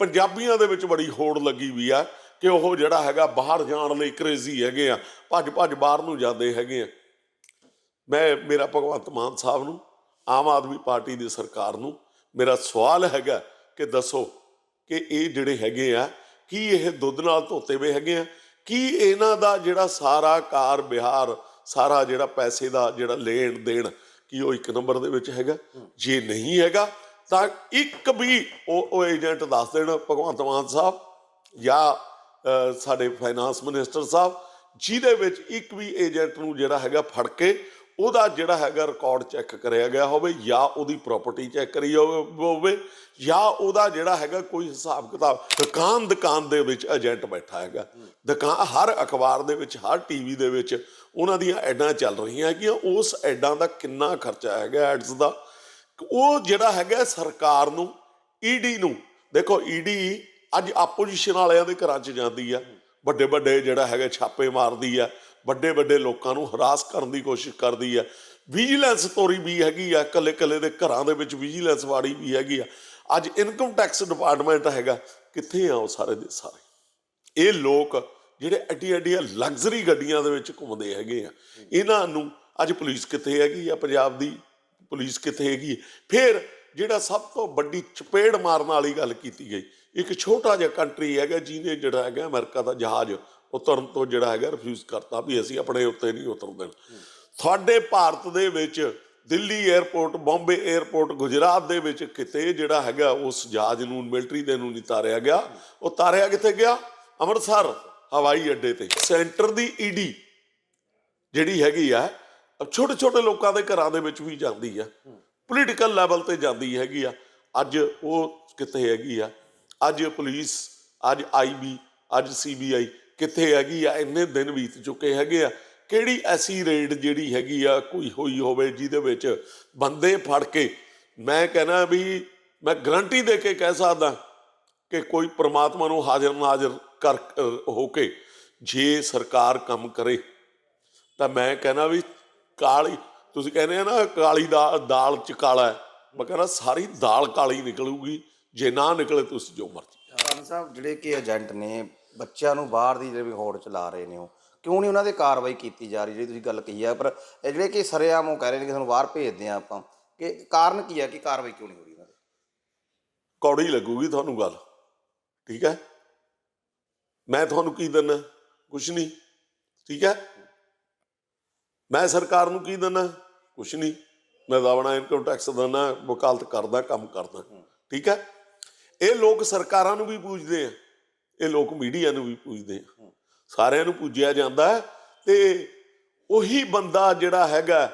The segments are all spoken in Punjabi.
ਪੰਜਾਬੀਆਂ ਦੇ ਵਿੱਚ ਬੜੀ ਹੋੜ ਲੱਗੀ ਵੀ ਆ ਕਿ ਉਹ ਜਿਹੜਾ ਹੈਗਾ ਬਾਹਰ ਜਾਣ ਲਈ ਕ੍ਰੇਜ਼ੀ ਹੈਗੇ ਆ, ਭੱਜ ਭੱਜ ਬਾਹਰ ਨੂੰ ਜਾਂਦੇ ਹੈਗੇ ਆ। ਮੈਂ, ਮੇਰਾ ਭਗਵੰਤ ਮਾਨ ਸਾਹਿਬ ਨੂੰ, ਆਮ ਆਦਮੀ ਪਾਰਟੀ ਦੀ ਸਰਕਾਰ ਨੂੰ ਮੇਰਾ ਸਵਾਲ ਹੈਗਾ ਕਿ ਦੱਸੋ ਕਿ ਇਹ ਜਿਹੜੇ ਹੈਗੇ ਆ, ਕੀ ਇਹ ਦੁੱਧ ਨਾਲ ਧੋਤੇ ਹੋਏ ਹੈਗੇ ਆ? ਕੀ ਇਹਨਾਂ ਦਾ ਜਿਹੜਾ ਸਾਰਾ ਕਾਰ ਬਿਹਾਰ ਸਾਰਾ ਜਿਹੜਾ ਪੈਸੇ ਦਾ ਜਿਹੜਾ ਲੈਣ ਦੇਣ, ਕੀ ਉਹ ਇੱਕ ਨੰਬਰ ਦੇ ਵਿੱਚ ਹੈਗਾ? ਜੇ ਨਹੀਂ ਹੈਗਾ ਤਾਂ ਇੱਕ ਵੀ ਉਹ ਉਹ ਏਜੰਟ ਦੱਸ ਦੇਣ, ਭਗਵੰਤ ਮਾਨ ਸਾਹਿਬ ਜਾਂ ਸਾਡੇ ਫਾਈਨਾਂਸ ਮਿਨਿਸਟਰ ਸਾਹਿਬ, ਜਿਹਦੇ ਵਿੱਚ ਇੱਕ ਵੀ ਏਜੰਟ ਨੂੰ ਜਿਹੜਾ ਹੈਗਾ ਫੜ ਕੇ ਉਹਦਾ ਜਿਹੜਾ ਹੈਗਾ ਰਿਕਾਰਡ ਚੈੱਕ ਕਰਿਆ ਗਿਆ ਹੋਵੇ ਜਾਂ ਉਹਦੀ ਪ੍ਰਾਪਰਟੀ ਚੈੱਕ ਕਰੀ ਹੋਵੇ ਹੋਵੇ ਜਾਂ ਉਹਦਾ ਜਿਹੜਾ ਹੈਗਾ ਕੋਈ ਹਿਸਾਬ ਕਿਤਾਬ, ਦੁਕਾਨ ਦੁਕਾਨ ਦੇ ਵਿੱਚ ਏਜੰਟ ਬੈਠਾ ਹੈਗਾ। ਦੁਕਾਨ, ਹਰ ਅਖਬਾਰ ਦੇ ਵਿੱਚ, ਹਰ ਟੀਵੀ ਦੇ ਵਿੱਚ ਉਹਨਾਂ ਦੀਆਂ ਐਡਾਂ ਚੱਲ ਰਹੀਆਂ ਹੈਗੀਆਂ, ਉਸ ਐਡਾਂ ਦਾ ਕਿੰਨਾ ਖਰਚਾ ਹੈਗਾ ਐਡਸ ਦਾ। ਉਹ ਜਿਹੜਾ ਹੈਗਾ ਸਰਕਾਰ ਨੂੰ ਈਡੀ ਨੂੰ। ਦੇਖੋ ਈਡੀ ਅੱਜ ਆਪੋਜੀਸ਼ਨ ਵਾਲਿਆਂ ਦੇ ਘਰਾਂ 'ਚ ਜਾਂਦੀ ਆ। ਵੱਡੇ ਵੱਡੇ ਜਿਹੜਾ ਹੈਗਾ ਛਾਪੇ ਮਾਰਦੀ ਆ। ਵੱਡੇ ਵੱਡੇ ਲੋਕਾਂ ਨੂੰ ਹਰਾਸ ਕਰਨ ਦੀ ਕੋਸ਼ਿਸ਼ ਕਰਦੀ ਆ। ਵਿਜੀਲੈਂਸ ਤੋਰੀ ਵੀ ਹੈਗੀ ਆ ਕੱਲੇ ਕੱਲੇ ਦੇ ਘਰਾਂ ਦੇ ਵਿੱਚ ਵਿਜੀਲੈਂਸ ਵਾੜੀ ਵੀ ਹੈਗੀ ਆ। ਅੱਜ ਇਨਕਮ ਟੈਕਸ ਡਿਪਾਰਟਮੈਂਟ ਹੈਗਾ, ਕਿੱਥੇ ਆ ਉਹ ਸਾਰੇ ਦੇ ਸਾਰੇ? ਇਹ ਲੋਕ ਜਿਹੜੇ ਐਡੀ ਐਡੀਆਂ ਲਗਜ਼ਰੀ ਗੱਡੀਆਂ ਦੇ ਵਿੱਚ ਘੁੰਮਦੇ ਹੈਗੇ ਆ। ਇਹਨਾਂ ਨੂੰ ਅੱਜ ਪੁਲਿਸ ਕਿੱਥੇ ਹੈਗੀ ਆ? ਪੰਜਾਬ ਦੀ ਪੁਲਿਸ ਕਿੱਥੇ ਹੈਗੀ ਫਿਰ ਜਿਹੜਾ ਸਭ ਤੋਂ ਵੱਡੀ ਚਪੇੜ ਮਾਰਨ ਵਾਲੀ ਗੱਲ ਕੀਤੀ ਗਈ, ਇੱਕ ਛੋਟਾ ਜਿਹਾ ਕੰਟਰੀ ਹੈਗਾ ਜਿਹਨੇ ਜਿਹੜਾ ਹੈਗਾ ਅਮਰੀਕਾ ਦਾ ਜਹਾਜ਼ ਉਤਰਨ ਤੋਂ ਜਿਹੜਾ ਹੈਗਾ ਰਿਫਿਊਜ਼ ਕਰਤਾ ਵੀ ਅਸੀਂ ਆਪਣੇ ਉੱਤੇ ਨਹੀਂ ਉਤਰ ਦੇਣਾ। ਤੁਹਾਡੇ ਭਾਰਤ ਦੇ ਵਿੱਚ ਦਿੱਲੀ 에ਅਰਪੋਰਟ ਬੰਬੇ 에ਅਰਪੋਰਟ ਗੁਜਰਾਤ ਦੇ ਵਿੱਚ ਕਿਤੇ ਜਿਹੜਾ ਹੈਗਾ ਉਸ ਜਹਾਜ਼ ਨੂੰ ਮਿਲਟਰੀ ਦੇ ਨੂੰ ਨਹੀਂ ਤਾਰਿਆ ਗਿਆ। ਉਹ ਤਾਰਿਆ ਕਿੱਥੇ ਗਿਆ? ਅੰਮ੍ਰਿਤਸਰ, ਹਵਾਈ ਅੱਡੇ ਤੇ। ਸੈਂਟਰ ਦੀ ਈਡੀ ਜਿਹੜੀ ਹੈਗੀ ਆ ਛੋਟੇ ਛੋਟੇ ਲੋਕਾਂ ਦੇ ਘਰਾਂ ਦੇ ਵਿੱਚ ਵੀ ਜਾਂਦੀ ਆ। ਪੋਲੀਟੀਕਲ ਲੈਵਲ ਤੇ ਜਾਂਦੀ ਹੈਗੀ ਆ। ਅੱਜ ਉਹ ਕਿੱਥੇ ਹੈਗੀ ਆ? ਅੱਜ ਪੁਲਿਸ ਅੱਜ ਆਈਬੀ ਅੱਜ ਸੀਬੀਆਈ ਕਿੱਥੇ ਹੈਗੀ ਆ? ਇੰਨੇ ਦਿਨ ਬੀਤ ਚੁੱਕੇ ਹੈਗੇ ਆ। ਕਿਹੜੀ ਐਸੀ ਰੇਡ ਜਿਹੜੀ ਹੈਗੀ ਆ ਕੋਈ ਹੋਈ ਹੋਵੇ ਜਿਹਦੇ ਵਿੱਚ ਬੰਦੇ ਫੜ ਕੇ ਮੈਂ ਕਹਿੰਦਾ ਵੀ ਮੈਂ ਗਰੰਟੀ ਦੇ ਕੇ ਕਹਿ ਸਕਦਾ ਕਿ ਕੋਈ ਪ੍ਰਮਾਤਮਾ ਨੂੰ ਹਾਜ਼ਰ ਨਾਜ਼ਰ ਕਰ ਹੋ ਕੇ ਜੇ ਸਰਕਾਰ ਕੰਮ ਕਰੇ ਤਾਂ ਮੈਂ ਕਹਿੰਦਾ ਵੀ ਕਾਲੀ ਤੁਸੀਂ ਕਹਿੰਦੇ ਆ ਨਾ ਕਾਲੀ ਦਾ ਦਾਲ ਚ ਕਾਲਾ ਹੈ। ਮੈਂ ਕਹਿੰਦਾ ਸਾਰੀ ਦਾਲ ਕਾਲੀ ਨਿਕਲੂਗੀ ਜੇ ਨਾ ਨਿਕਲੇ ਤੁਸੀਂ ਜੋ ਮਰਜ਼ੀ ਖਾਨ ਸਾਹਿਬ ਜਿਹੜੇ ਕਿ ਏਜੰਟ ਨੇ ਬੱਚਿਆਂ ਨੂੰ ਬਾਹਰ ਦੀ ਜਿਹੜੀ ਹੋੜ ਚਲਾ ਰਹੇ ਨੇ ਉਹ ਕਿਉਂ ਨਹੀਂ ਉਹਨਾਂ ਦੇ ਕਾਰਵਾਈ ਕੀਤੀ ਜਾ ਰਹੀ ਜਿਹੜੀ ਤੁਸੀਂ ਗੱਲ ਕਹੀ ਹੈ ਪਰ ਇਹ ਜਿਹੜੇ ਕਿ ਸਰੇਆਮ ਉਹ ਕਹਿ ਰਹੇ ਨੇ ਕਿ ਸਾਨੂੰ ਬਾਹਰ ਭੇਜਦੇ ਆ ਆਪਾਂ ਕਿ ਕਾਰਨ ਕੀ ਹੈ ਕਿ ਕਾਰਵਾਈ ਕਿਉਂ ਨਹੀਂ ਹੋ ਰਹੀ ਉਹਨਾਂ ਦੀ? ਕੌੜੀ ਲੱਗੂਗੀ ਤੁਹਾਨੂੰ ਗੱਲ ਠੀਕ ਹੈ? ਮੈਂ ਤੁਹਾਨੂੰ ਕੀ ਦਿੰਨਾ ਕੁਛ ਨਹੀਂ ਠੀਕ ਹੈ? ਮੈਂ ਸਰਕਾਰ ਨੂੰ ਕੀ ਦਿੰਨਾ ਕੁਛ ਨਹੀਂ। ਮੈਂ ਤਾਂ ਆਪਣਾ ਇਨਕਮ ਟੈਕਸ ਦਿੰਨਾ ਵਕਾਲਤ ਕਰਦਾ, ਕੰਮ ਕਰਦਾ। ਠੀਕ ਹੈ? ਇਹ ਲੋਕ ਸਰਕਾਰਾਂ ਨੂੰ ਵੀ ਪੂਜਦੇ ਆ। ਇਹ ਲੋਕ ਮੀਡੀਆ ਨੂੰ ਵੀ ਪੂਜਦੇ ਆ। ਸਾਰਿਆਂ ਨੂੰ ਪੂਜਿਆ ਜਾਂਦਾ ਹੈ ਤੇ ਉਹੀ ਬੰਦਾ ਜਿਹੜਾ ਹੈਗਾ,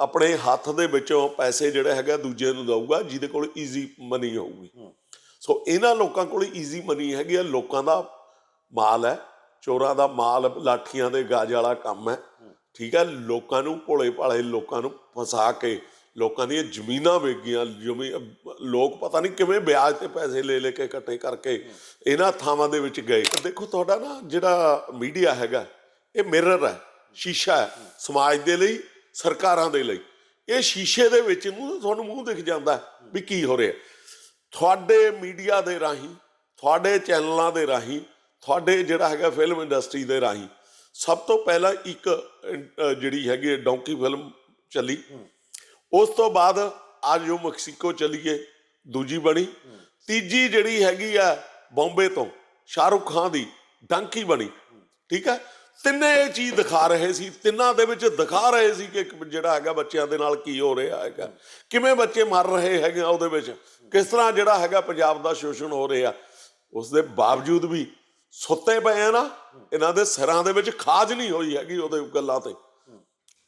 ਆਪਣੇ ਹੱਥ ਦੇ ਵਿੱਚੋਂ ਪੈਸੇ ਜਿਹੜਾ ਹੈਗਾ ਦੂਜੇ ਨੂੰ ਦਊਗਾ, ਜਿਹਦੇ ਕੋਲ ਈਜ਼ੀ ਮਨੀ ਹੋਊਗੀ। ਸੋ ਇਹਨਾਂ ਲੋਕਾਂ ਕੋਲ ਈਜ਼ੀ ਮਨੀ ਹੈਗੀ ਆ। ਲੋਕਾਂ ਦਾ ਮਾਲ ਹੈ। ਚੋਰਾਂ ਦਾ ਮਾਲ, ਲਾਠੀਆਂ ਦੇ ਗਾਜ ਵਾਲਾ ਕੰਮ ਹੈ। ਠੀਕ ਹੈ, ਲੋਕਾਂ ਨੂੰ ਭੋਲੇ ਭਾਲੇ ਲੋਕਾਂ ਨੂੰ ਫਸਾ ਕੇ ਲੋਕਾਂ ਦੀਆਂ ਜ਼ਮੀਨਾਂ ਵੇਗੀਆਂ ਜ਼ਮੀ ਲੋਕ ਪਤਾ ਨਹੀਂ ਕਿਵੇਂ ਵਿਆਜ ਤੇ ਪੈਸੇ ਲੈ ਲੈ ਕੇ ਇਕੱਠੇ ਕਰਕੇ ਇਹਨਾਂ ਥਾਵਾਂ ਦੇ ਵਿੱਚ ਗਏ। ਦੇਖੋ ਤੁਹਾਡਾ ਨਾ ਜਿਹੜਾ ਮੀਡੀਆ ਹੈਗਾ, ਇਹ ਮਿਰਰ ਹੈ, ਸ਼ੀਸ਼ਾ ਹੈ ਸਮਾਜ ਦੇ ਲਈ, ਸਰਕਾਰਾਂ ਦੇ ਲਈ। ਇਹ ਸ਼ੀਸ਼ੇ ਦੇ ਵਿੱਚ ਨੂੰ ਤੁਹਾਨੂੰ ਮੂੰਹ ਦਿਖ ਜਾਂਦਾ ਵੀ ਕੀ ਹੋ ਰਿਹਾ। ਤੁਹਾਡੇ ਮੀਡੀਆ ਦੇ ਰਾਹੀਂ, ਤੁਹਾਡੇ ਚੈਨਲਾਂ ਦੇ ਰਾਹੀਂ, ਤੁਹਾਡੇ ਜਿਹੜਾ ਹੈਗਾ ਫਿਲਮ ਇੰਡਸਟਰੀ ਦੇ ਰਾਹੀਂ ਸਭ ਤੋਂ ਪਹਿਲਾਂ ਇੱਕ ਜਿਹੜੀ ਹੈਗੀ ਡੌਂਕੀ ਫਿਲਮ ਚੱਲੀ। ਉਸ ਤੋਂ ਬਾਅਦ ਅੱਜ ਉਹ ਮੈਕਸੀਕੋ ਚੱਲੀਏ ਦੂਜੀ ਬਣੀ। ਤੀਜੀ ਜਿਹੜੀ ਹੈਗੀ ਆ ਬੰਬੇ ਤੋਂ, ਸ਼ਾਹਰੁਖ ਖਾਨ ਦੀ ਡੰਕੀ ਬਣੀ, ਠੀਕ ਹੈ ਤਿੰਨੇ ਇਹ ਚੀਜ਼ ਦਿਖਾ ਰਹੇ ਸੀ, ਤਿੰਨਾਂ ਦੇ ਵਿੱਚ ਦਿਖਾ ਰਹੇ ਸੀ ਕਿ ਜਿਹੜਾ ਹੈਗਾ ਬੱਚਿਆਂ ਦੇ ਨਾਲ ਕੀ ਹੋ ਰਿਹਾ ਹੈਗਾ, ਕਿਵੇਂ ਬੱਚੇ ਮਰ ਰਹੇ ਹੈਗੇ ਆ ਉਹਦੇ ਵਿੱਚ, ਕਿਸ ਤਰ੍ਹਾਂ ਜਿਹੜਾ ਹੈਗਾ ਪੰਜਾਬ ਦਾ ਸ਼ੋਸ਼ਣ ਹੋ ਰਿਹਾ। ਉਸ ਦੇ ਬਾਵਜੂਦ ਵੀ ਸੁੱਤੇ ਪਏ ਆ ਨਾ, ਇਹਨਾਂ ਦੇ ਸਿਰਾਂ ਦੇ ਵਿੱਚ ਖਾਜ ਨਹੀਂ ਹੋਈ ਹੈਗੀ ਉਹਦੇ ਗੱਲਾਂ ਤੇ।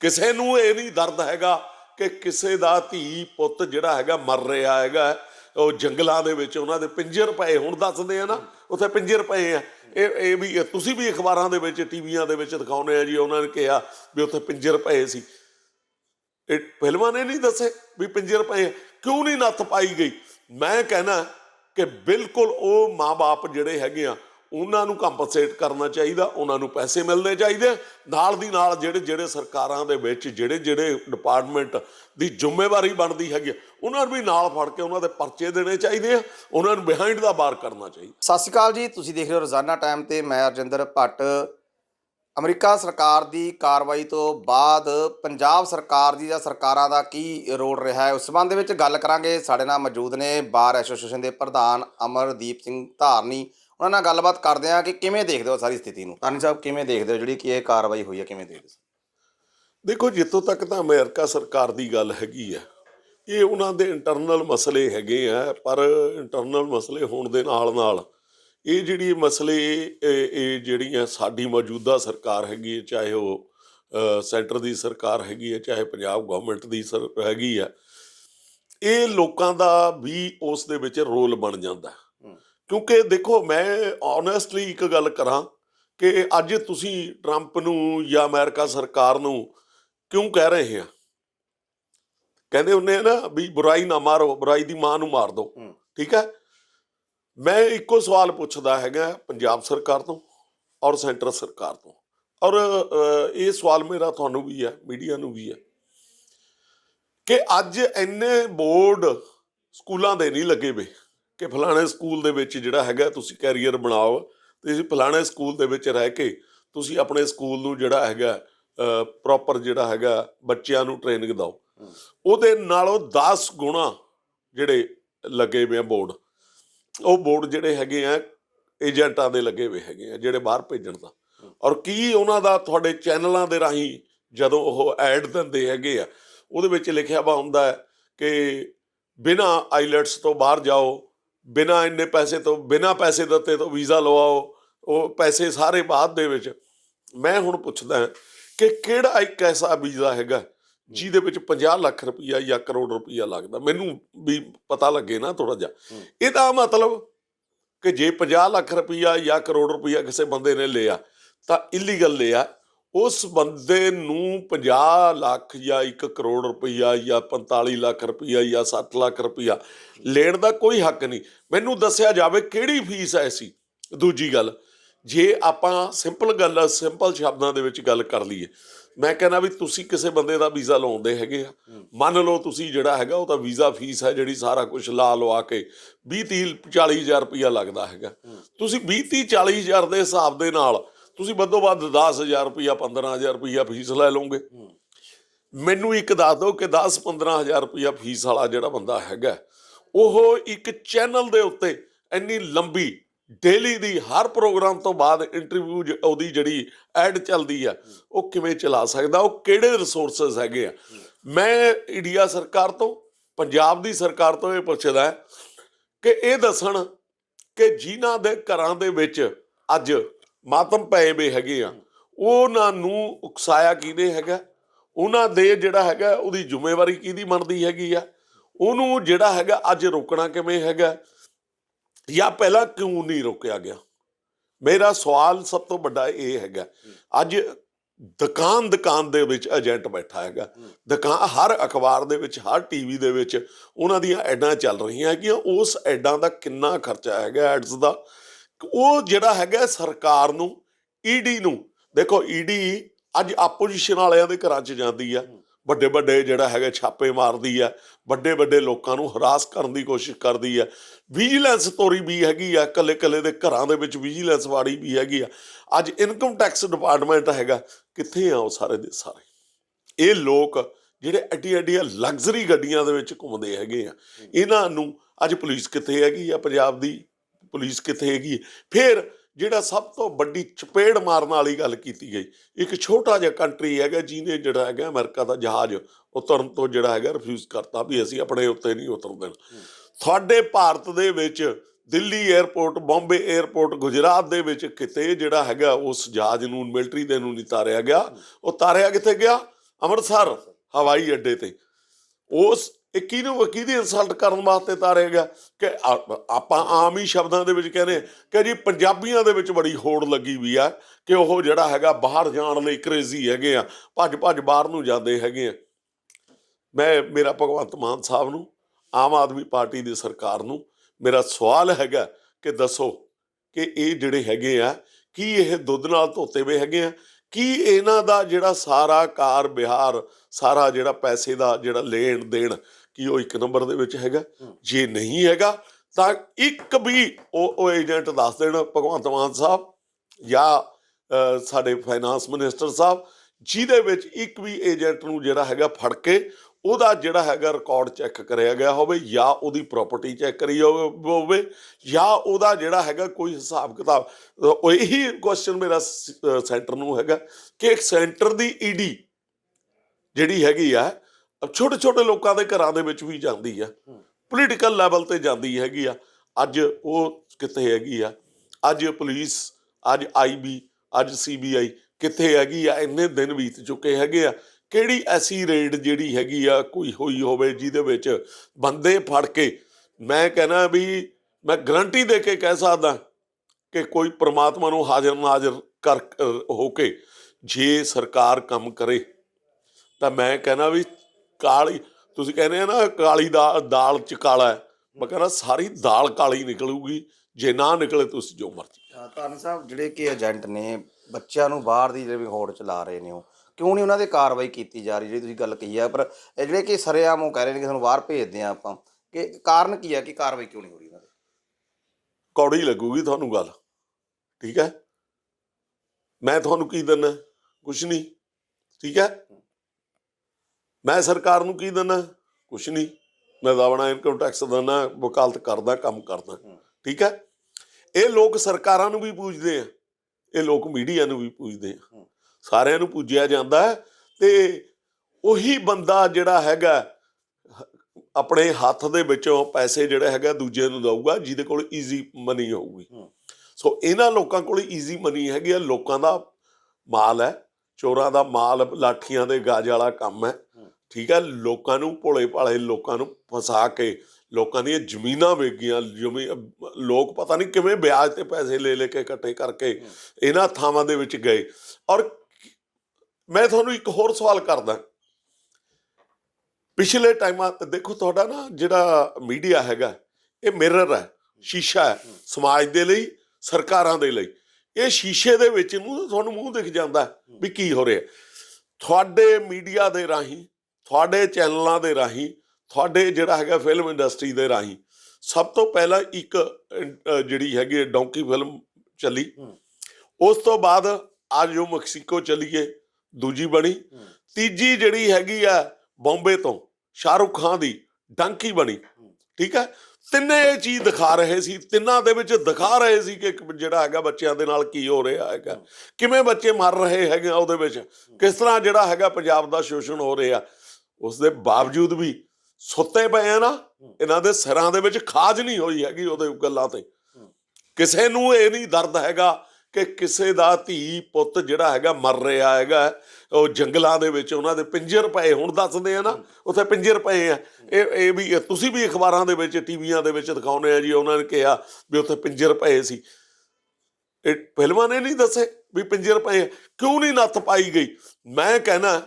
ਕਿਸੇ ਨੂੰ ਇਹ ਨਹੀਂ ਦਰਦ ਹੈਗਾ ਕਿ ਕਿਸੇ ਦਾ ਧੀ ਪੁੱਤ ਜਿਹੜਾ ਹੈਗਾ ਮਰ ਰਿਹਾ ਹੈਗਾ, ਉਹ ਜੰਗਲਾਂ ਦੇ ਵਿੱਚ ਉਹਨਾਂ ਦੇ ਪਿੰਜਰ ਪਏ, ਹੁਣ ਦੱਸਦੇ ਆ ਨਾ, ਉੱਥੇ ਪਿੰਜਰ ਪਏ ਆ। ਇਹ ਇਹ ਵੀ ਤੁਸੀਂ ਵੀ ਅਖਬਾਰਾਂ ਦੇ ਵਿੱਚ, ਟੀਵੀਆਂ ਦੇ ਵਿੱਚ ਦਿਖਾਉਂਦੇ ਆ ਜੀ, ਉਹਨਾਂ ਨੇ ਕਿਹਾ ਵੀ ਉੱਥੇ ਪਿੰਜਰ ਪਏ ਸੀ। ਇਹ ਫਿਲਮਾਂ ਨੇ ਨਹੀਂ ਦੱਸੇ ਵੀ ਪਿੰਜਰ ਪਏ ਕਿਉਂ ਨਹੀਂ ਨੱਥ ਪਾਈ ਗਈ? ਮੈਂ ਕਹਿਣਾ ਕਿ ਬਿਲਕੁਲ ਉਹ ਮਾਪੇ ਜਿਹੜੇ ਹੈਗੇ ਆ ਉਹਨਾਂ ਨੂੰ ਕੰਪਨਸੇਟ ਕਰਨਾ ਚਾਹੀਦਾ ਉਹਨਾਂ ਨੂੰ ਪੈਸੇ ਮਿਲਣੇ ਚਾਹੀਦੇ ਨਾਲ ਦੀ ਨਾਲ ਜਿਹੜੇ ਜਿਹੜੇ ਸਰਕਾਰਾਂ ਦੇ ਵਿੱਚ ਜਿਹੜੇ ਜਿਹੜੇ ਡਿਪਾਰਟਮੈਂਟ ਦੀ ਜ਼ਿੰਮੇਵਾਰੀ ਬਣਦੀ ਹੈਗੀ ਆ, ਉਹਨਾਂ ਨੂੰ ਵੀ ਨਾਲ ਫੜ ਕੇ ਉਹਨਾਂ ਦੇ ਪਰਚੇ ਦੇਣੇ ਚਾਹੀਦੇ ਆ ਉਹਨਾਂ ਨੂੰ ਬਿਹਾਈਂਡ ਦਾ ਬਾਰ ਕਰਨਾ ਚਾਹੀਦਾ। ਸਤਿ ਸ਼੍ਰੀ ਅਕਾਲ ਜੀ ਤੁਸੀਂ ਦੇਖ ਰਹੇ ਹੋ ਰੋਜ਼ਾਨਾ ਟਾਈਮ ਤੇ ਮੈਂ ਅਰਜਿੰਦਰ ਭੱਟ। ਅਮਰੀਕਾ ਸਰਕਾਰ ਦੀ ਕਾਰਵਾਈ ਤੋਂ ਬਾਅਦ ਪੰਜਾਬ ਸਰਕਾਰ ਦੀ ਜਾਂ ਸਰਕਾਰਾਂ ਦਾ ਕੀ ਰੋਲ ਰਿਹਾ ਹੈ ਉਸ ਸੰਬੰਧ ਦੇ ਵਿੱਚ ਗੱਲ ਕਰਾਂਗੇ। ਸਾਡੇ ਨਾਲ ਮੌਜੂਦ ਨੇ ਬਾਰ ਐਸੋਸੀਏਸ਼ਨ ਦੇ ਪ੍ਰਧਾਨ ਅਮਰਦੀਪ ਸਿੰਘ ਧਾਰਨੀ ਉਹਨਾਂ ਨਾਲ ਗੱਲਬਾਤ ਕਰਦੇ ਹਾਂ ਕਿ ਕਿਵੇਂ ਦੇਖਦੇ ਹੋ ਸਾਰੀ ਸਥਿਤੀ ਨੂੰ? ਤਾਨੀ ਸਾਹਿਬ, ਕਿਵੇਂ ਦੇਖਦੇ ਹੋ ਜਿਹੜੀ ਕਿ ਇਹ ਕਾਰਵਾਈ ਹੋਈ ਹੈ, ਕਿਵੇਂ ਦੇਖਦੇ ਹੋ? ਦੇਖੋ ਜਿੱਥੋਂ ਤੱਕ ਤਾਂ ਅਮਰੀਕਾ ਸਰਕਾਰ ਦੀ ਗੱਲ ਹੈਗੀ ਹੈ। ਇਹ ਉਹਨਾਂ ਦੇ ਇੰਟਰਨਲ ਮਸਲੇ ਹੈਗੇ ਆ, ਪਰ ਇੰਟਰਨਲ ਮਸਲੇ ਹੋਣ ਦੇ ਨਾਲ ਨਾਲ ਇਹ ਜਿਹੜੀ ਮਸਲੇ, ਇਹ ਇਹ ਜਿਹੜੀਆਂ ਸਾਡੀ ਮੌਜੂਦਾ ਸਰਕਾਰ ਹੈਗੀ ਹੈ, ਚਾਹੇ ਉਹ ਸੈਂਟਰ ਦੀ ਸਰਕਾਰ ਹੈਗੀ ਹੈ, ਚਾਹੇ ਪੰਜਾਬ ਗਵਰਨਮੈਂਟ ਦੀ ਸਰ, ਹੈਗੀ ਹੈ, ਇਹ ਲੋਕਾਂ ਦਾ ਵੀ ਉਸ ਦੇ ਵਿੱਚ ਰੋਲ ਬਣ ਜਾਂਦਾ। ਕਿਉਂਕਿ ਦੇਖੋ ਮੈਂ ਓਨੈਸਟਲੀ ਇੱਕ ਗੱਲ ਕਰਾਂ ਕਿ ਅੱਜ ਤੁਸੀਂ ਟਰੰਪ ਨੂੰ ਜਾਂ ਅਮਰੀਕਾ ਸਰਕਾਰ ਨੂੰ ਕਿਉਂ ਕਹਿ ਰਹੇ ਆ? ਕਹਿੰਦੇ ਹੁੰਦੇ ਆ ਨਾ ਵੀ ਬੁਰਾਈ ਨਾ ਮਾਰੋ ਬੁਰਾਈ ਦੀ ਮਾਂ ਨੂੰ ਮਾਰ ਦਿਓ। ਠੀਕ ਹੈ? ਮੈਂ ਇੱਕੋ ਸਵਾਲ ਪੁੱਛਦਾ ਹੈਗਾ ਪੰਜਾਬ ਸਰਕਾਰ ਤੋਂ ਔਰ ਸੈਂਟਰ ਸਰਕਾਰ ਤੋਂ। ਔਰ ਇਹ ਸਵਾਲ ਮੇਰਾ ਤੁਹਾਨੂੰ ਵੀ ਹੈ ਮੀਡੀਆ ਨੂੰ ਵੀ ਹੈ ਕਿ ਅੱਜ ਇੰਨੇ ਬੋਰਡ ਸਕੂਲਾਂ ਦੇ ਨਹੀਂ ਲੱਗੇ ਵੇ। ਕਿ ਫਲਾਣੇ ਸਕੂਲ ਦੇ ਵਿੱਚ ਜਿਹੜਾ ਹੈਗਾ ਤੁਸੀਂ ਕੈਰੀਅਰ ਬਣਾਓ ਤੁਸੀਂ ਫਲਾਣੇ ਸਕੂਲ ਦੇ ਵਿੱਚ ਰਹਿ ਕੇ ਤੁਸੀਂ ਆਪਣੇ ਸਕੂਲ ਨੂੰ ਜਿਹੜਾ ਹੈਗਾ ਪ੍ਰੋਪਰ ਜਿਹੜਾ ਹੈਗਾ ਬੱਚਿਆਂ ਨੂੰ ਟ੍ਰੇਨਿੰਗ ਦਿਓ। ਉਹਦੇ ਨਾਲੋਂ 10 ਗੁਣਾ ਜਿਹੜੇ ਲੱਗੇ ਵੇ ਆ ਬੋਰਡ ਉਹ ਬੋਰਡ ਜਿਹੜੇ ਹੈਗੇ ਆ ਏਜੰਟਾਂ ਦੇ ਲੱਗੇ ਹੋਏ ਹੈਗੇ ਆ ਜਿਹੜੇ ਬਾਹਰ ਭੇਜਣ ਦਾ। ਔਰ ਕੀ ਉਹਨਾਂ ਦਾ ਤੁਹਾਡੇ ਚੈਨਲਾਂ ਦੇ ਰਾਹੀਂ ਜਦੋਂ ਉਹ ਐਡ ਦਿੰਦੇ ਹੈਗੇ ਆ ਉਹਦੇ ਵਿੱਚ ਲਿਖਿਆ ਵਾ ਹੁੰਦਾ ਕਿ ਬਿਨਾ ਆਈਲੈਟਸ ਤੋਂ ਬਾਹਰ ਜਾਓ ਬਿਨਾ ਇੰਨੇ ਪੈਸੇ ਤੋਂ ਬਿਨਾ ਪੈਸੇ ਦਿੱਤੇ ਤੋਂ ਵੀਜ਼ਾ ਲਵਾਓ ਉਹ ਪੈਸੇ ਸਾਰੇ ਬਾਅਦ ਦੇ ਵਿੱਚ। ਮੈਂ ਹੁਣ ਪੁੱਛਦਾ ਕਿ ਕਿਹੜਾ ਇੱਕ ਐਸਾ ਵੀਜ਼ਾ ਹੈਗਾ ਜਿਹਦੇ ਵਿੱਚ 50 ਲੱਖ ਰੁਪਈਆ ਜਾਂ ਕਰੋੜ ਰੁਪਈਆ ਲੱਗਦਾ? ਮੈਨੂੰ ਵੀ ਪਤਾ ਲੱਗੇ ਨਾ ਥੋੜਾ ਜਿਹਾ। ਇਹਦਾ ਮਤਲਬ ਕਿ ਜੇ 50 ਲੱਖ ਰੁਪਈਆ ਜਾਂ ਕਰੋੜ ਰੁਪਈਆ ਕਿਸੇ ਬੰਦੇ ਨੇ ਲਿਆ ਤਾਂ ਇਲੀਗਲ ਲਿਆ ਉਸ ਬੰਦੇ ਨੂੰ 50 ਲੱਖ ਜਾਂ 1 ਕਰੋੜ ਰੁਪਈਆ ਜਾਂ 45 ਲੱਖ ਰੁਪਈਆ ਜਾਂ 60 ਲੱਖ ਰੁਪਈਆ ਲੈਣ ਦਾ ਕੋਈ ਹੱਕ ਨਹੀਂ। ਮੈਨੂੰ ਦੱਸਿਆ ਜਾਵੇ ਕਿਹੜੀ ਫੀਸ ਐਸੀ? ਦੂਜੀ ਗੱਲ ਜੇ ਆਪਾਂ ਸਿੰਪਲ ਗੱਲ ਸਿੰਪਲ ਸ਼ਬਦਾਂ ਦੇ ਵਿੱਚ ਗੱਲ ਕਰ ਲਈਏ ਮੈਂ ਕਹਿੰਦਾ ਵੀ ਤੁਸੀਂ ਕਿਸੇ ਬੰਦੇ ਦਾ ਵੀਜ਼ਾ ਲਾਉਂਦੇ ਹੈਗੇ ਆ। ਮੰਨ ਲਓ ਤੁਸੀਂ ਜਿਹੜਾ ਹੈਗਾ ਉਹ ਤਾਂ ਵੀਜ਼ਾ ਫੀਸ ਹੈ ਜਿਹੜੀ ਸਾਰਾ ਕੁਝ ਲਾ ਲਵਾ ਕੇ 20 30 40 ਹਜ਼ਾਰ ਰੁਪਇਆ ਲੱਗਦਾ ਹੈਗਾ। ਤੁਸੀਂ 20 30 40 ਹਜ਼ਾਰ ਦੇ ਹਿਸਾਬ ਦੇ ਨਾਲ ਤੁਸੀਂ ਵੱਧੋ ਵੱਧ 10000 ਰੁਪਇਆ 15000 ਰੁਪਇਆ ਫੀਸ ਲੈ ਲਓਗੇ। ਮੈਨੂੰ ਇੱਕ ਦੱਸ ਦਿਓ ਕਿ 10 15000 ਰੁਪਇਆ ਫੀਸ ਵਾਲਾ ਜਿਹੜਾ ਬੰਦਾ ਹੈਗਾ ਉਹ ਇੱਕ ਚੈਨਲ ਦੇ ਉੱਤੇ ਇੰਨੀ ਲੰਬੀ ਡੇਲੀ ਦੀ ਹਰ ਪ੍ਰੋਗਰਾਮ ਤੋਂ ਬਾਅਦ ਇੰਟਰਵਿਊ ਉਹਦੀ ਜਿਹੜੀ ਐਡ ਚੱਲਦੀ ਆ ਉਹ ਕਿਵੇਂ ਚਲਾ ਸਕਦਾ ਉਹ ਕਿਹੜੇ ਰਿਸੋਰਸਸ ਹੈਗੇ ਆ। ਮੈਂ ਇੰਡੀਆ ਸਰਕਾਰ ਤੋਂ ਪੰਜਾਬ ਦੀ ਸਰਕਾਰ ਤੋਂ ਇਹ ਪੁੱਛਦਾ ਕਿ ਇਹ ਦੱਸਣ ਕਿ ਜਿਨ੍ਹਾਂ ਦੇ ਘਰਾਂ ਦੇ ਵਿੱਚ ਅੱਜ ਮਾਤਮ ਪਏ ਵੇ ਹੈਗੇ ਆ। ਉਹਨਾਂ ਨੂੰ ਉਕਸਾਇਆ ਕਿਹਨੇ ਹੈਗਾ? ਉਹਨਾਂ ਦੇ ਜਿਹੜਾ ਹੈਗਾ, ਉਹਦੀ ਜ਼ਿੰਮੇਵਾਰੀ ਕਿਹਦੀ ਬਣਦੀ ਹੈਗੀ ਆ? ਉਹਨੂੰ ਜਿਹੜਾ ਹੈਗਾ, ਅੱਜ ਰੋਕਣਾ ਕਿਵੇਂ ਹੈਗਾ? ਜਾਂ ਪਹਿਲਾਂ ਕਿਉਂ ਨਹੀਂ ਰੋਕਿਆ ਗਿਆ? ਮੇਰਾ ਸਵਾਲ ਸਭ ਤੋਂ ਵੱਡਾ ਇਹ ਹੈਗਾ, ਅੱਜ ਦੁਕਾਨ ਦੁਕਾਨ ਦੇ ਵਿੱਚ ਏਜੰਟ ਬੈਠਾ ਹੈਗਾ। ਦੁਕਾਨ ਹਰ ਅਖਬਾਰ ਦੇ ਵਿੱਚ, ਹਰ ਟੀਵੀ ਦੇ ਵਿੱਚ ਉਹਨਾਂ ਦੀਆਂ ਐਡਾਂ ਚੱਲ ਰਹੀਆਂ ਹੈਗੀਆਂ। ਉਸ ਐਡਾਂ ਦਾ ਕਿੰਨਾ ਖਰਚਾ ਹੈਗਾ, ਐਡਸ ਦਾ? ਉਹ ਜਿਹੜਾ ਹੈਗਾ ਸਰਕਾਰ ਨੂੰ ਈਡੀ ਨੂੰ। ਦੇਖੋ ਈਡੀ ਅੱਜ ਆਪੋਜੀਸ਼ਨ ਵਾਲਿਆਂ ਦੇ ਘਰਾਂ 'ਚ ਜਾਂਦੀ ਆ। ਵੱਡੇ ਵੱਡੇ ਜਿਹੜਾ ਹੈਗਾ ਛਾਪੇ ਮਾਰਦੀ ਆ। ਵੱਡੇ ਵੱਡੇ ਲੋਕਾਂ ਨੂੰ ਹਰਾਸ ਕਰਨ ਦੀ ਕੋਸ਼ਿਸ਼ ਕਰਦੀ ਆ। ਵਿਜੀਲੈਂਸ ਤੋਰੀ ਵੀ ਹੈਗੀ ਆ। ਕੱਲੇ ਕੱਲੇ ਦੇ ਘਰਾਂ ਦੇ ਵਿੱਚ ਵਿਜੀਲੈਂਸ ਵਾੜੀ ਵੀ ਹੈਗੀ ਆ। ਅੱਜ ਇਨਕਮ ਟੈਕਸ ਡਿਪਾਰਟਮੈਂਟ ਹੈਗਾ। ਕਿੱਥੇ ਆ ਉਹ ਸਾਰੇ ਦੇ ਸਾਰੇ? ਇਹ ਲੋਕ ਜਿਹੜੇ ਐਡੀ ਐਡੀਆਂ ਲਗਜ਼ਰੀ ਗੱਡੀਆਂ ਦੇ ਵਿੱਚ ਘੁੰਮਦੇ ਹੈਗੇ ਆ। ਇਹਨਾਂ ਨੂੰ ਅੱਜ ਪੁਲਿਸ ਕਿੱਥੇ ਹੈਗੀ ਆ? ਪੰਜਾਬ ਦੀ ਪੁਲਿਸ ਕਿੱਥੇ ਹੈਗੀ? ਫਿਰ ਜਿਹੜਾ ਸਭ ਤੋਂ ਵੱਡੀ ਚਪੇੜ ਮਾਰਨ ਵਾਲੀ ਗੱਲ ਕੀਤੀ ਗਈ ਇੱਕ ਛੋਟਾ ਜਿਹਾ ਕੰਟਰੀ ਹੈਗਾ ਜਿਹਨੇ ਜਿਹੜਾ ਹੈਗਾ ਅਮਰੀਕਾ ਦਾ ਜਹਾਜ਼ ਉਤਰਨ ਤੋਂ ਜਿਹੜਾ ਹੈਗਾ ਰਿਫਿਊਜ਼ ਕਰਤਾ ਵੀ ਅਸੀਂ ਆਪਣੇ ਉੱਤੇ ਨਹੀਂ ਉਤਰ ਦੇਣਾ ਸਾਡੇ ਭਾਰਤ ਦੇ ਵਿੱਚ ਦਿੱਲੀ 에ਅਰਪੋਰਟ ਬੰਬੇ 에ਅਰਪੋਰਟ ਗੁਜਰਾਤ ਦੇ ਵਿੱਚ ਕਿਤੇ ਜਿਹੜਾ ਹੈਗਾ ਉਸ ਜਹਾਜ਼ ਨੂੰ ਮਿਲਟਰੀ ਦੇ ਨੂੰ ਨਹੀਂ ਤਾਰਿਆ ਗਿਆ। ਉਹ ਤਾਰਿਆ ਕਿੱਥੇ ਗਿਆ? ਅੰਮ੍ਰਿਤਸਰ ਹਵਾਈ ਅੱਡੇ ਤੇ। ਉਸ ਇਹ ਕਿਹਨੂੰ ਕਿਹਦੀ ਇਨਸਲਟ ਕਰਨ ਵਾਸਤੇ ਤਾਰਿਆ ਗਿਆ ਕਿ ਆਪਾਂ ਆਮ ਹੀ ਸ਼ਬਦਾਂ ਦੇ ਵਿੱਚ ਕਹਿੰਦੇ ਕਿ ਜੀ ਪੰਜਾਬੀਆਂ ਦੇ ਵਿੱਚ ਬੜੀ ਹੋੜ ਲੱਗੀ ਵੀ ਆ ਕਿ ਉਹ ਜਿਹੜਾ ਹੈਗਾ ਬਾਹਰ ਜਾਣ ਲਈ ਕ੍ਰੇਜ਼ੀ ਹੈਗੇ ਆ, ਭੱਜ ਭੱਜ ਬਾਹਰ ਨੂੰ ਜਾਂਦੇ ਹੈਗੇ ਆ। ਮੈਂ, ਮੇਰਾ ਭਗਵੰਤ ਮਾਨ ਸਾਹਿਬ ਨੂੰ, ਆਮ ਆਦਮੀ ਪਾਰਟੀ ਦੀ ਸਰਕਾਰ ਨੂੰ ਮੇਰਾ ਸਵਾਲ ਹੈਗਾ ਕਿ ਦੱਸੋ ਕਿ ਇਹ ਜਿਹੜੇ ਹੈਗੇ ਆ, ਕੀ ਇਹ ਦੁੱਧ ਨਾਲ ਧੋਤੇ ਹੋਏ ਹੈਗੇ ਆ? ਕੀ ਇਹਨਾਂ ਦਾ ਜਿਹੜਾ ਸਾਰਾ ਕਾਰ ਵਿਹਾਰ ਸਾਰਾ ਜਿਹੜਾ ਪੈਸੇ ਦਾ ਜਿਹੜਾ ਲੈਣ ਦੇਣ ਕੀ ਉਹ ਇੱਕ ਨੰਬਰ ਦੇ ਵਿੱਚ ਹੈਗਾ। ਜੇ ਨਹੀਂ ਹੈਗਾ ਤਾਂ ਇੱਕ ਵੀ ਉਹ ਉਹ ਏਜੰਟ ਦੱਸ ਦੇਣ ਭਗਵੰਤ ਮਾਨ ਸਾਹਿਬ ਜਾਂ ਸਾਡੇ ਫਾਈਨਾਂਸ ਮਿਨਿਸਟਰ ਸਾਹਿਬ ਜਿਹਦੇ ਵਿੱਚ ਇੱਕ ਵੀ ਏਜੰਟ ਨੂੰ ਜਿਹੜਾ ਹੈਗਾ ਫੜ ਕੇ ਉਹਦਾ ਜਿਹੜਾ ਹੈਗਾ ਰਿਕਾਰਡ ਚੈੱਕ ਕਰਿਆ ਗਿਆ ਹੋਵੇ ਜਾਂ ਉਹਦੀ ਪ੍ਰਾਪਰਟੀ ਚੈੱਕ ਕਰੀ ਹੋਵੇ ਹੋਵੇ ਜਾਂ ਉਹਦਾ ਜਿਹੜਾ ਹੈਗਾ ਕੋਈ ਹਿਸਾਬ ਕਿਤਾਬ ਉਹ ਇਹੀ ਕੁਐਸਚਨ ਮੇਰਾ ਸੈਂਟਰ ਨੂੰ ਹੈਗਾ ਕਿ ਇੱਕ ਸੈਂਟਰ ਦੀ ਈਡੀ ਜਿਹੜੀ ਹੈਗੀ ਆ ਛੋਟੇ ਛੋਟੇ ਲੋਕਾਂ ਦੇ ਘਰਾਂ ਦੇ ਵਿੱਚ ਵੀ ਜਾਂਦੀ ਆ। ਪੋਲੀਟੀਕਲ ਲੈਵਲ ਤੇ ਜਾਂਦੀ ਹੈਗੀ ਆ। ਅੱਜ ਉਹ ਕਿੱਥੇ ਹੈਗੀ ਆ? ਅੱਜ ਪੁਲਿਸ ਅੱਜ ਆਈਬੀ ਅੱਜ ਸੀਬੀਆਈ ਕਿੱਥੇ ਹੈਗੀ ਆ? ਇੰਨੇ ਦਿਨ ਬੀਤ ਚੁੱਕੇ ਹੈਗੇ ਆ। ਕਿਹੜੀ ਐਸੀ ਰੇਡ ਜਿਹੜੀ ਹੈਗੀ ਆ ਕੋਈ ਹੋਈ ਹੋਵੇ ਜਿਹਦੇ ਵਿੱਚ ਬੰਦੇ ਫੜ ਕੇ ਮੈਂ ਕਹਿੰਦਾ ਵੀ ਮੈਂ ਗਰੰਟੀ ਦੇ ਕੇ ਕਹਿ ਸਕਦਾ ਕਿ ਕੋਈ ਪ੍ਰਮਾਤਮਾ ਨੂੰ ਹਾਜ਼ਰ ਨਾਜ਼ਰ ਕਰ ਕਰ- ਹੋ ਕੇ ਜੇ ਸਰਕਾਰ ਕੰਮ ਕਰੇ ਤਾਂ ਮੈਂ ਕਹਿੰਦਾ ਵੀ ਕਾਲੀ ਤੁਸੀਂ ਕਹਿੰਦੇ ਆ ਨਾ ਕਾਲੀ ਦਾ ਦਾਲ ਚ ਕਾਲਾ ਹੈ ਮੈਂ ਕਹਿੰਦਾ ਸਾਰੀ ਦਾਲ ਕਾਲੀ ਨਿਕਲੂਗੀ ਜੇ ਨਾ ਨਿਕਲੇ ਤੁਸੀਂ ਜੋ ਮਰਜ਼ੀ ਅ, ਧਾਰਨ ਸਾਹਿਬ ਜਿਹੜੇ ਕਿ ਏਜੰਟ ਨੇ ਬੱਚਿਆਂ ਨੂੰ ਬਾਹਰ ਦੀ ਜਿਹੜੀ ਹੋੜ ਚਲਾ ਰਹੇ ਨੇ ਉਹ ਕਿਉਂ ਨਹੀਂ ਉਹਨਾਂ ਦੇ ਕਾਰਵਾਈ ਕੀਤੀ ਜਾ ਰਹੀ ਜਿਹੜੀ ਤੁਸੀਂ ਗੱਲ ਕਹੀ ਆ? ਪਰ ਇਹ ਜਿਹੜੇ ਕਿ ਸਰੇਆਮ ਉਹ ਕਹਿ ਰਹੇ ਨੇ ਕਿ ਸਾਨੂੰ ਬਾਹਰ ਭੇਜਦੇ ਆ ਆਪਾਂ ਕਿ ਕਾਰਨ ਕੀ ਆ ਕਿ ਕਾਰਵਾਈ ਕਿਉਂ ਨਹੀਂ ਹੋ ਰਹੀ ਉਹਨਾਂ ਦੇ? ਕੌੜੀ ਲੱਗੂਗੀ ਤੁਹਾਨੂੰ ਗੱਲ ਠੀਕ ਹੈ? ਮੈਂ ਤੁਹਾਨੂੰ ਕੀ ਦਿੰਨਾ ਕੁਛ ਨਹੀਂ ਠੀਕ ਹੈ? ਮੈਂ ਸਰਕਾਰ ਨੂੰ ਕੀ ਦਿੰਨਾ ਕੁਛ ਨਹੀਂ। ਮੈਂ ਆਪਣਾ ਇਨਕਮ ਟੈਕਸ ਦਿੰਨਾ ਵਕਾਲਤ ਕਰਦਾ ਕੰਮ ਕਰਦਾ। ਠੀਕ ਹੈ? ਇਹ ਲੋਕ ਸਰਕਾਰਾਂ ਨੂੰ ਵੀ ਪੁੱਛਦੇ ਆ। ਇਹ ਲੋਕ ਮੀਡੀਆ ਨੂੰ ਵੀ ਪੁੱਛਦੇ ਆ। ਸਾਰਿਆਂ ਨੂੰ ਪੁੱਜਿਆ ਜਾਂਦਾ ਤੇ ਉਹੀ ਬੰਦਾ ਜਿਹੜਾ ਹੈਗਾ ਆਪਣੇ ਹੱਥ ਦੇ ਵਿੱਚੋਂ ਪੈਸੇ ਜਿਹੜਾ ਹੈਗਾ ਦੂਜੇ ਨੂੰ ਦਊਗਾ ਜਿਹਦੇ ਕੋਲ ਈਜ਼ੀ ਮਨੀ ਹੋਊਗੀ। ਸੋ ਇਹਨਾਂ ਲੋਕਾਂ ਕੋਲ ਈਜ਼ੀ ਮਨੀ ਹੈਗੀ ਆ। ਲੋਕਾਂ ਦਾ ਮਾਲ ਹੈ। ਚੋਰਾਂ ਦਾ ਮਾਲ ਲਾਠੀਆਂ ਦੇ ਗਾਜ ਵਾਲਾ ਕੰਮ ਹੂੰ। ਠੀਕ ਹੈ ਲੋਕਾਂ ਨੂੰ ਭੋਲੇ ਭਾਲੇ ਲੋਕਾਂ ਨੂੰ ਫਸਾ ਕੇ ਲੋਕਾਂ ਦੀਆਂ ਜ਼ਮੀਨਾਂ ਵੇਗੀਆਂ ਜ਼ਮੀ ਲੋਕ ਪਤਾ ਨਹੀਂ ਕਿਵੇਂ ਵਿਆਜ ਤੇ ਪੈਸੇ ਲੈ ਲੈ ਕੇ ਇਕੱਠੇ ਕਰਕੇ। ਇਹਨਾਂ ਥਾਵਾਂ ਦੇ ਵਿੱਚ ਗਏ। ਔਰ ਮੈਂ ਤੁਹਾਨੂੰ ਇੱਕ ਹੋਰ ਸਵਾਲ ਕਰਦਾ। ਪਿਛਲੇ ਟਾਈਮਾਂ ਦੇਖੋ ਤੁਹਾਡਾ ਨਾ ਜਿਹੜਾ ਮੀਡੀਆ ਹੈਗਾ ਇਹ ਮਿਰਰ ਹੈ ਸ਼ੀਸ਼ਾ ਹੈ ਸਮਾਜ ਦੇ ਲਈ ਸਰਕਾਰਾਂ ਦੇ ਲਈ। ਇਹ ਸ਼ੀਸ਼ੇ ਦੇ ਵਿੱਚ ਨੂੰ ਤੁਹਾਨੂੰ ਮੂੰਹ ਦਿਖ ਜਾਂਦਾ ਵੀ ਕੀ ਹੋ ਰਿਹਾ। ਤੁਹਾਡੇ ਮੀਡੀਆ ਦੇ ਰਾਹੀਂ ਤੁਹਾਡੇ ਚੈਨਲਾਂ ਦੇ ਰਾਹੀਂ ਤੁਹਾਡੇ ਜਿਹੜਾ ਹੈਗਾ ਫਿਲਮ ਇੰਡਸਟਰੀ ਦੇ ਰਾਹੀਂ ਸਭ ਤੋਂ ਪਹਿਲਾਂ ਇੱਕ ਜਿਹੜੀ ਹੈਗੀ ਡੌਂਕੀ ਫਿਲਮ ਚੱਲੀ। ਉਸ ਤੋਂ ਬਾਅਦ ਅੱਜ ਜੋ ਮੈਕਸੀਕੋ ਚੱਲੀਏ ਦੂਜੀ ਬਣੀ। ਤੀਜੀ ਜਿਹੜੀ ਹੈਗੀ ਆ ਬੰਬੇ ਤੋਂ ਸ਼ਾਹਰੁਖ ਖਾਨ ਦੀ ਡੰਕੀ ਬਣੀ। ਠੀਕ ਹੈ? ਤਿੰਨੇ ਇਹ ਚੀਜ਼ ਦਿਖਾ ਰਹੇ ਸੀ ਤਿੰਨਾਂ ਦੇ ਵਿੱਚ ਦਿਖਾ ਰਹੇ ਸੀ ਕਿ ਜਿਹੜਾ ਹੈਗਾ ਬੱਚਿਆਂ ਦੇ ਨਾਲ ਕੀ ਹੋ ਰਿਹਾ ਹੈਗਾ। ਕਿਵੇਂ ਬੱਚੇ ਮਰ ਰਹੇ ਹੈਗੇ ਆ ਉਹਦੇ ਵਿੱਚ? ਕਿਸ ਤਰ੍ਹਾਂ ਜਿਹੜਾ ਹੈਗਾ ਪੰਜਾਬ ਦਾ ਸ਼ੋਸ਼ਣ ਹੋ ਰਿਹਾ? ਉਸ ਦੇ ਬਾਵਜੂਦ ਵੀ ਸੁੱਤੇ ਪਏ ਆ ਨਾ ਇਹਨਾਂ ਦੇ ਸਿਰਾਂ ਦੇ ਵਿੱਚ ਖਾਜ ਨਹੀਂ ਹੋਈ ਹੈਗੀ ਉਹਦੇ ਗੱਲਾਂ ਤੇ। ਕਿਸੇ ਨੂੰ ਇਹ ਨਹੀਂ ਦਰਦ ਹੈਗਾ ਕਿ ਕਿਸੇ ਦਾ ਧੀ ਪੁੱਤ ਜਿਹੜਾ ਹੈਗਾ ਮਰ ਰਿਹਾ ਹੈਗਾ ਉਹ ਜੰਗਲਾਂ ਦੇ ਵਿੱਚ ਉਹਨਾਂ ਦੇ ਪਿੰਜਰ ਪਏ ਹੁਣ ਦੱਸਦੇ ਆ ਨਾ ਉੱਥੇ ਪਿੰਜਰ ਪਏ ਆ। ਇਹ ਇਹ ਵੀ ਤੁਸੀਂ ਵੀ ਅਖਬਾਰਾਂ ਦੇ ਵਿੱਚ ਟੀਵੀਆਂ ਦੇ ਵਿੱਚ ਦਿਖਾਉਂਦੇ ਆ ਜੀ ਉਹਨਾਂ ਨੇ ਕਿਹਾ ਵੀ ਉੱਥੇ ਪਿੰਜਰ ਪਏ ਸੀ। ਇਹ ਫਿਲਮਾਂ ਨੇ ਨਹੀਂ ਦੱਸੇ ਵੀ ਪਿੰਜਰ ਪਏ। ਕਿਉਂ ਨਹੀਂ ਨੱਥ ਪਾਈ ਗਈ? ਮੈਂ ਕਹਿਣਾ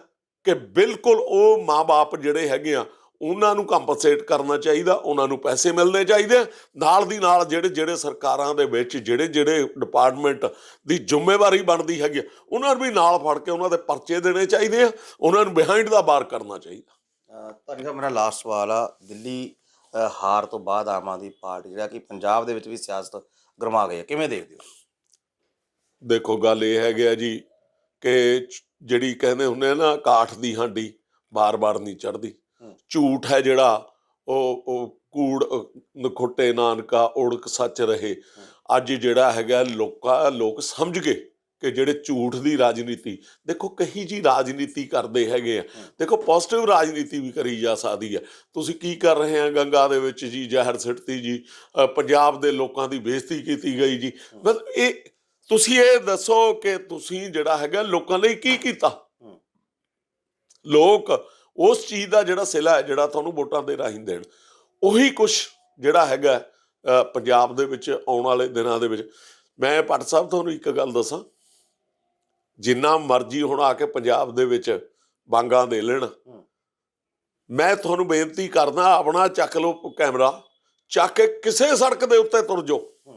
ਕਿ ਬਿਲਕੁਲ ਉਹ ਮਾਪੇ ਜਿਹੜੇ ਹੈਗੇ ਆ ਉਹਨਾਂ ਨੂੰ ਕੰਪਨਸੇਟ ਕਰਨਾ ਚਾਹੀਦਾ ਉਹਨਾਂ ਨੂੰ ਪੈਸੇ ਮਿਲਣੇ ਚਾਹੀਦੇ। ਨਾਲ ਦੀ ਨਾਲ ਜਿਹੜੇ ਜਿਹੜੇ ਸਰਕਾਰਾਂ ਦੇ ਵਿੱਚ ਜਿਹੜੇ ਜਿਹੜੇ ਡਿਪਾਰਟਮੈਂਟ ਦੀ ਜ਼ਿੰਮੇਵਾਰੀ ਬਣਦੀ ਹੈਗੀ ਉਹਨਾਂ ਨੂੰ ਵੀ ਨਾਲ ਫੜ ਕੇ ਉਹਨਾਂ ਦੇ ਪਰਚੇ ਦੇਣੇ ਚਾਹੀਦੇ ਆ ਉਹਨਾਂ ਨੂੰ ਬਿਹਾਈਂਡ ਦਾ ਬਾਰ ਕਰਨਾ ਚਾਹੀਦਾ ਸਾਹਿਬ ਮੇਰਾ ਲਾਸਟ ਸਵਾਲ ਆ ਦਿੱਲੀ ਹਾਰ ਤੋਂ ਬਾਅਦ ਆਮ ਆਦਮੀ ਪਾਰਟੀ ਜਿਹੜਾ ਕਿ ਪੰਜਾਬ ਦੇ ਵਿੱਚ ਵੀ ਸਿਆਸਤ ਗਰਮਾ ਗਈ ਹੈ ਕਿਵੇਂ ਦੇਖਦੇ ਹੋ ਦੇਖੋ ਗੱਲ ਇਹ ਹੈਗੀ ਜੀ ਕਿ ਜਿਹੜੀ ਕਹਿੰਦੇ ਹੁੰਦੇ ਨਾ ਕਾਠ ਦੀ ਹਾਂਡੀ ਬਾਰ-ਬਾਰ ਨਹੀਂ ਚੜਦੀ। ਝੂਠ ਹੈ ਜਿਹੜਾ ਉਹ ਉਹ ਕੂੜ ਨਖੁੱਟੇ ਨਾਨਕਾ ਉੜਕ ਸੱਚ ਰਹੇ। ਅੱਜ ਜਿਹੜਾ ਹੈਗਾ ਲੋਕਾਂ ਲੋਕ ਸਮਝ ਗਏ ਕਿ ਜਿਹੜੇ ਝੂਠ ਦੀ ਰਾਜਨੀਤੀ ਦੇਖੋ ਕਹੀ ਜੀ ਰਾਜਨੀਤੀ ਕਰਦੇ ਹੈਗੇ ਆ। ਦੇਖੋ ਪੋਜ਼ਿਟਿਵ ਰਾਜਨੀਤੀ ਵੀ ਕਰੀ ਜਾ ਸਕਦੀ ਹੈ ਤੁਸੀਂ ਕੀ ਕਰ ਰਹੇ ਆ ਗੰਗਾ ਦੇ ਵਿੱਚ ਜੀ ਜ਼ਹਿਰ ਸਿੱਟਤੀ ਜੀ ਪੰਜਾਬ ਦੇ ਲੋਕਾਂ ਦੀ ਬੇਇੱਜ਼ਤੀ ਕੀਤੀ ਗਈ ਜੀ। ਬਸ ਇਹ ਤੁਸੀਂ ਇਹ ਦੱਸੋ ਕਿ ਤੁਸੀਂ ਜਿਹੜਾ ਹੈਗਾ ਲੋਕਾਂ ਲਈ ਕੀ ਕੀਤਾ। ਲੋਕ ਉਸ ਚੀਜ਼ ਦਾ ਜਿਹੜਾ ਸਿਲਾ ਹੈ ਜਿਹੜਾ ਤੁਹਾਨੂੰ ਵੋਟਾਂ ਦੇ ਰਾਹੀਂ ਦੇਣ ਉਹੀ ਕੁਝ ਜਿਹੜਾ ਹੈਗਾ ਪੰਜਾਬ ਦੇ ਵਿੱਚ ਆਉਣ ਵਾਲੇ ਦਿਨਾਂ ਦੇ ਵਿੱਚ। ਮੈਂ ਭੱਟ ਸਾਹਿਬ ਤੁਹਾਨੂੰ ਇੱਕ ਗੱਲ ਦੱਸਾਂ। ਜਿੰਨਾ ਮਰਜ਼ੀ ਹੁਣ ਆ ਕੇ ਪੰਜਾਬ ਦੇ ਵਿੱਚ ਬਾਂਗਾਂ ਦੇ ਲੈਣ। ਮੈਂ ਤੁਹਾਨੂੰ ਬੇਨਤੀ ਕਰਦਾ ਆਪਣਾ ਚੱਕ ਲਓ ਕੈਮਰਾ ਚੱਕ ਕੇ ਕਿਸੇ ਸੜਕ ਦੇ ਉੱਤੇ ਤੁਰ ਜਾਓ।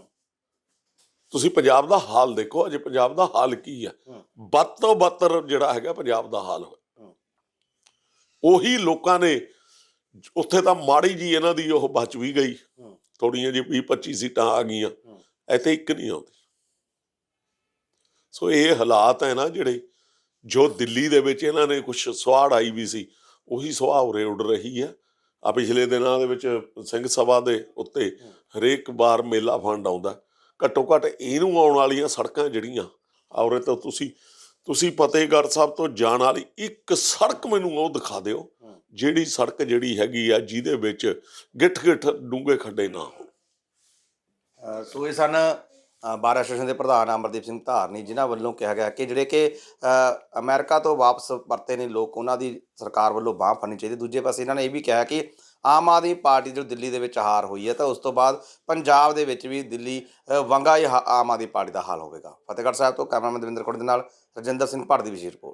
ਤੁਸੀਂ ਪੰਜਾਬ ਦਾ ਹਾਲ ਦੇਖੋ ਅਜੇ ਪੰਜਾਬ ਦਾ ਹਾਲ ਕੀ ਆ। ਬੱਤ ਤੋਂ ਬੱਤਰ ਜਿਹੜਾ ਹੈਗਾ ਪੰਜਾਬ ਦਾ ਹਾਲ ਹੋਇਆ। ਉਹੀ ਲੋਕਾਂ ਨੇ ਉੱਥੇ ਤਾਂ ਮਾੜੀ ਜੀ ਇਹਨਾਂ ਦੀ ਉਹ ਬਚ ਵੀ ਗਈ। ਥੋੜੀਆਂ ਜਿਹੀ 20 25 ਸੀਟਾਂ ਆ ਗਈਆਂ। ਇੱਥੇ ਇੱਕ ਨਹੀਂ ਆਉਂਦੀ ਸੋ ਇਹ ਹਾਲਾਤ ਹੈ ਨਾ ਜਿਹੜੇ ਜੋ ਦਿੱਲੀ ਦੇ ਵਿੱਚ ਇਹਨਾਂ ਨੇ ਕੁਝ ਸਵਾੜ ਆਈ ਵੀ ਸੀ ਉਹੀ ਸੁਆਹ ਉਰੇ ਉੱਡ ਰਹੀ ਹੈ ਆ ਪਿਛਲੇ ਦਿਨਾਂ ਦੇ ਵਿੱਚ ਸਿੰਘ ਸਭਾ ਦੇ ਉੱਤੇ ਹਰੇਕ ਵਾਰ ਮੇਲਾ ਫੰਡ ਆਉਂਦਾ ਘੱਟੋ ਘੱਟ ਇਹਨੂੰ ਆਉਣ ਵਾਲੀਆਂ ਸੜਕਾਂ ਜਿਹੜੀਆਂ ਔਰੇ ਤਾਂ ਤੁਸੀਂ ਤੁਸੀਂ ਫਤਿਹਗੜ੍ਹ ਸਾਹਿਬ ਤੋਂ ਜਾਣ ਵਾਲੀ ਇੱਕ ਸੜਕ ਮੈਨੂੰ ਉਹ ਦਿਖਾ ਦਿਓ। ਜਿਹੜੀ ਸੜਕ ਜਿਹੜੀ ਹੈਗੀ ਆ ਜਿਹਦੇ ਵਿੱਚ ਗਿੱਠ ਗਿੱਠ ਡੂੰਘੇ ਖੱਡੇ ਨਾ ਹੋਣ ਸੋ ਇਹ ਸਨ ਬਾਰ ਐਸੋਸੀਏਸ਼ਨ ਦੇ ਪ੍ਰਧਾਨ ਅਮਰਦੀਪ ਸਿੰਘ ਧਾਰਨੀ ਜਿਨ੍ਹਾਂ ਵੱਲੋਂ ਕਿਹਾ ਗਿਆ ਕਿ ਜਿਹੜੇ ਕਿ ਅਮਰੀਕਾ ਤੋਂ ਵਾਪਸ ਪਰਤੇ ਨੇ ਲੋਕ ਉਹਨਾਂ ਦੀ ਸਰਕਾਰ ਵੱਲੋਂ ਬਾਂਹ ਫੜਨੀ ਚਾਹੀਦੀ ਦੂਜੇ ਪਾਸੇ ਇਹਨਾਂ ਨੇ ਇਹ ਵੀ ਕਿਹਾ ਕਿ ਆਮ ਆਦਮੀ ਪਾਰਟੀ ਜੋ ਦਿੱਲੀ ਦੇ ਵਿੱਚ ਹਾਰ ਹੋਈ ਹੈ ਤਾਂ ਉਸ ਤੋਂ ਬਾਅਦ ਪੰਜਾਬ ਦੇ ਵਿੱਚ ਵੀ ਦਿੱਲੀ ਅ, ਵਾਂਗਾ ਹੀ ਹਾ- ਆਮ ਆਦਮੀ ਪਾਰਟੀ ਦਾ ਹਾਲ ਹੋਵੇਗਾ। ਫਤਿਹਗੜ੍ਹ ਸਾਹਿਬ ਤੋਂ ਕੈਮਰਾਮੈਨ ਦਵਿੰਦਰ ਖੋੜ ਦੇ ਨਾਲ ਰਜਿੰਦਰ ਸਿੰਘ ਭੱਟ ਦੀ ਵਿਸ਼ੇਸ਼ ਰਿਪੋਰਟ।